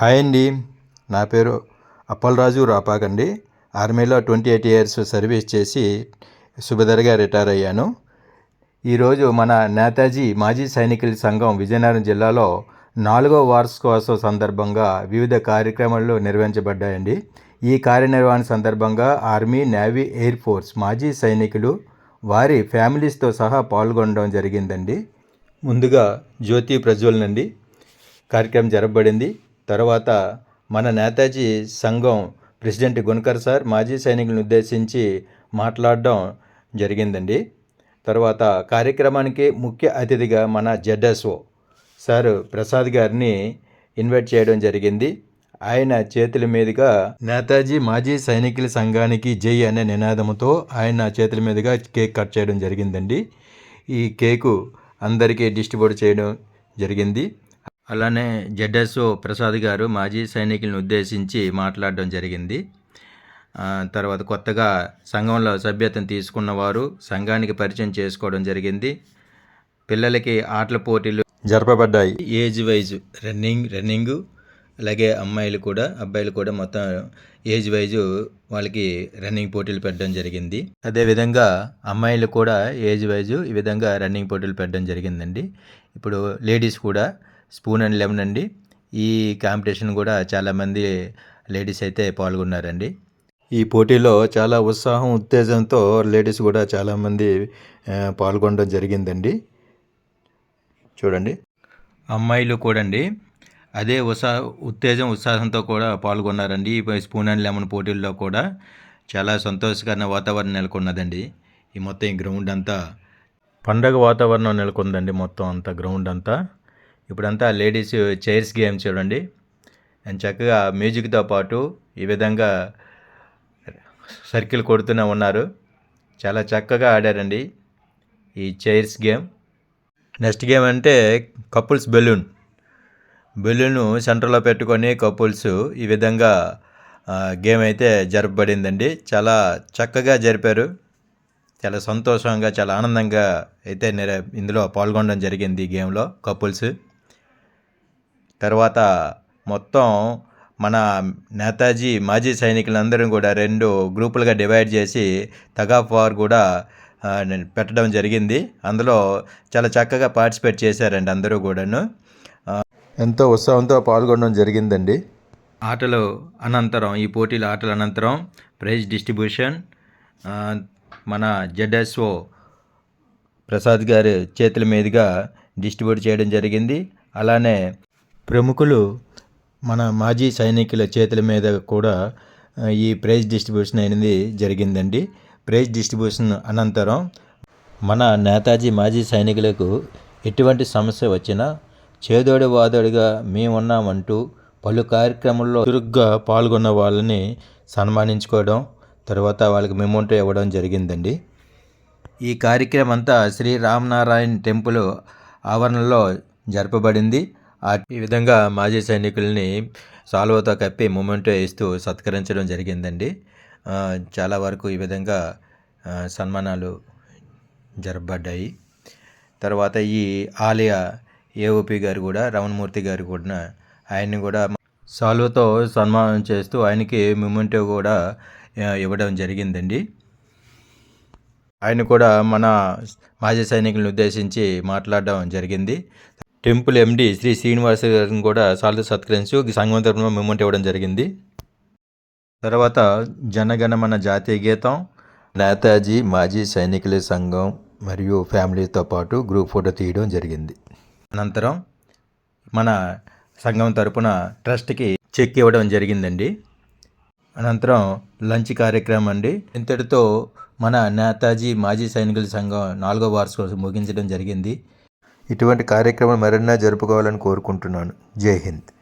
Hi అండి. నా పేరు అప్పలరాజు రాపాకండి ఆర్మీలో ట్వంటీ ఎయిట్ ఇయర్స్ సర్వీస్ చేసి సుబేదార్గా రిటైర్ అయ్యాను. ఈరోజు మన నేతాజీ మాజీ సైనికుల సంఘం విజయనగరం జిల్లాలో నాలుగో వార్షికోత్సవ సందర్భంగా వివిధ కార్యక్రమాలు నిర్వహించబడ్డాయండి. ఈ కార్యనిర్వహణ సందర్భంగా ఆర్మీ నేవీ ఎయిర్ ఫోర్స్ మాజీ సైనికులు వారి ఫ్యామిలీస్తో సహా పాల్గొనడం జరిగిందండి. ముందుగా జ్యోతి ప్రజ్వలనండి. కార్యక్రమం జరగబడింది తర్వాత మన నేతాజీ సంఘం ప్రెసిడెంట్ గుణకర్ సార్ మాజీ సైనికులను ఉద్దేశించి మాట్లాడడం జరిగిందండి. తర్వాత కార్యక్రమానికి ముఖ్య అతిథిగా మన జెడ్ఎస్ఓ సార్ ప్రసాద్ గారిని ఇన్వైట్ చేయడం జరిగింది. ఆయన చేతుల మీదుగా నేతాజీ మాజీ సైనికుల సంఘానికి జై అనే నినాదంతో ఆయన చేతుల మీదుగా కేక్ కట్ చేయడం జరిగిందండి. ఈ కేకు అందరికీ డిస్ట్రిబ్యూట్ చేయడం జరిగింది. అలానే జెడ్ఎస్ఓ ప్రసాద్ గారు మాజీ సైనికులను ఉద్దేశించి మాట్లాడడం జరిగింది. తర్వాత కొత్తగా సంఘంలో సభ్యతను తీసుకున్నవారు సంఘానికి పరిచయం చేసుకోవడం జరిగింది. పిల్లలకి ఆటల పోటీలు జరపబడ్డాయి. ఏజ్ వైజ్ రన్నింగ్ రన్నింగ్ అలాగే అమ్మాయిలు కూడా అబ్బాయిలు కూడా మొత్తం ఏజ్ వైజ్ వాళ్ళకి రన్నింగ్ పోటీలు పెట్టడం జరిగింది. అదేవిధంగా అమ్మాయిలు కూడా ఏజ్ వైజ్ ఈ విధంగా రన్నింగ్ పోటీలు పెట్టడం జరిగిందండి. ఇప్పుడు లేడీస్ కూడా స్పూన్ అండ్ లెమన్ అండి. ఈ కాంపిటీషన్ కూడా చాలామంది లేడీస్ అయితే పాల్గొన్నారండి. ఈ పోటీలో చాలా ఉత్సాహం ఉత్తేజంతో లేడీస్ కూడా చాలామంది పాల్గొనడం జరిగిందండి. చూడండి. అమ్మాయిలు కూడా అండి అదే ఉత్సాహ ఉత్తేజం ఉత్సాహంతో కూడా పాల్గొన్నారండి. ఈ స్పూన్ అండ్ లెమన్ పోటీల్లో కూడా చాలా సంతోషకరమైన వాతావరణం నెలకొన్నదండి. ఈ మొత్తం ఈ గ్రౌండ్ అంతా పండగ వాతావరణం నెలకొందండి మొత్తం అంతా గ్రౌండ్ అంతా. ఇప్పుడంతా లేడీస్ చైర్స్ గేమ్ చూడండి. అండ్ చక్కగా మ్యూజిక్తో పాటు ఈ విధంగా సర్కిల్ కొడుతూనే ఉన్నారు. చాలా చక్కగా ఆడారండి ఈ చైర్స్ గేమ్. నెక్స్ట్ గేమ్ అంటే కపుల్స్ బెలూన్. బెలూను సెంటర్లో పెట్టుకొని కపుల్స్ ఈ విధంగా గేమ్ అయితే జరపబడిందండి. చాలా చక్కగా జరిపారు. చాలా సంతోషంగా చాలా ఆనందంగా అయితే ఇందులో పాల్గొనడం జరిగింది ఈ గేమ్లో కపుల్స్. తర్వాత మొత్తం మన నేతాజీ మాజీ సైనికులందరం కూడా రెండు గ్రూపులుగా డివైడ్ చేసి తగాఫ్ వార్ కూడా పెట్టడం జరిగింది. అందులో చాలా చక్కగా పార్టిసిపేట్ చేశారండి అందరూ కూడాను. ఎంతో ఉత్సాహంతో పాల్గొనడం జరిగిందండి. ఆటలు అనంతరం ఈ పోటీల ఆటల అనంతరం ప్రైజ్ డిస్ట్రిబ్యూషన్ మన జెడ్ఎస్ఓ ప్రసాద్ గారి చేతుల మీదుగా డిస్ట్రిబ్యూట్ చేయడం జరిగింది. అలానే ప్రముఖులు మన మాజీ సైనికుల చేతుల మీద కూడా ఈ ప్రైజ్ డిస్ట్రిబ్యూషన్ అనేది జరిగిందండి. ప్రైజ్ డిస్ట్రిబ్యూషన్ అనంతరం మన నేతాజీ మాజీ సైనికులకు ఎటువంటి సమస్య వచ్చినా చేదోడు వాదోడుగా మేమున్నామంటూ పలు కార్యక్రమాల్లో చురుగ్గా పాల్గొన్న వాళ్ళని సన్మానించుకోవడం తర్వాత వాళ్ళకి మెమోంటో ఇవ్వడం జరిగిందండి. ఈ కార్యక్రమం అంతా శ్రీ రామనారాయణ టెంపుల్ ఆవరణలో జరపబడింది. ఈ విధంగా మాజీ సైనికుల్ని సాల్వతో కప్పి మొమెంటో ఇస్తూ సత్కరించడం జరిగిందండి. చాలా వరకు ఈ విధంగా సన్మానాలు జరపబడ్డాయి. తర్వాత ఈ ఆలయ ఏఓపి గారు కూడా రమణమూర్తి గారు కూడా ఆయన్ని కూడా సాల్వతో సన్మానం చేస్తూ ఆయనకి మొమెంటో కూడా ఇవ్వడం జరిగిందండి. ఆయన కూడా మన మాజీ సైనికులను ఉద్దేశించి మాట్లాడడం జరిగింది. టెంపుల్ ఎండి శ్రీ శ్రీనివాస గారిని కూడా సాల్తో సత్కరించి సంఘం తరపున మూమెంట్ ఇవ్వడం జరిగింది. తర్వాత జనగణమన జాతీయ గీతం నేతాజీ మాజీ సైనికుల సంఘం మరియు ఫ్యామిలీతో పాటు గ్రూప్ ఫోటో తీయడం జరిగింది. అనంతరం మన సంఘం తరపున ట్రస్ట్కి చెక్ ఇవ్వడం జరిగిందండి. అనంతరం లంచ్ కార్యక్రమం అండి. ఇంతటితో మన నేతాజీ మాజీ సైనికుల సంఘం నాలుగో వార్షికోత్సవం ముగించడం జరిగింది. ఇటువంటి కార్యక్రమం మరెన్నో జరుపుకోవాలని కోరుకుంటున్నాను. జై హింద్.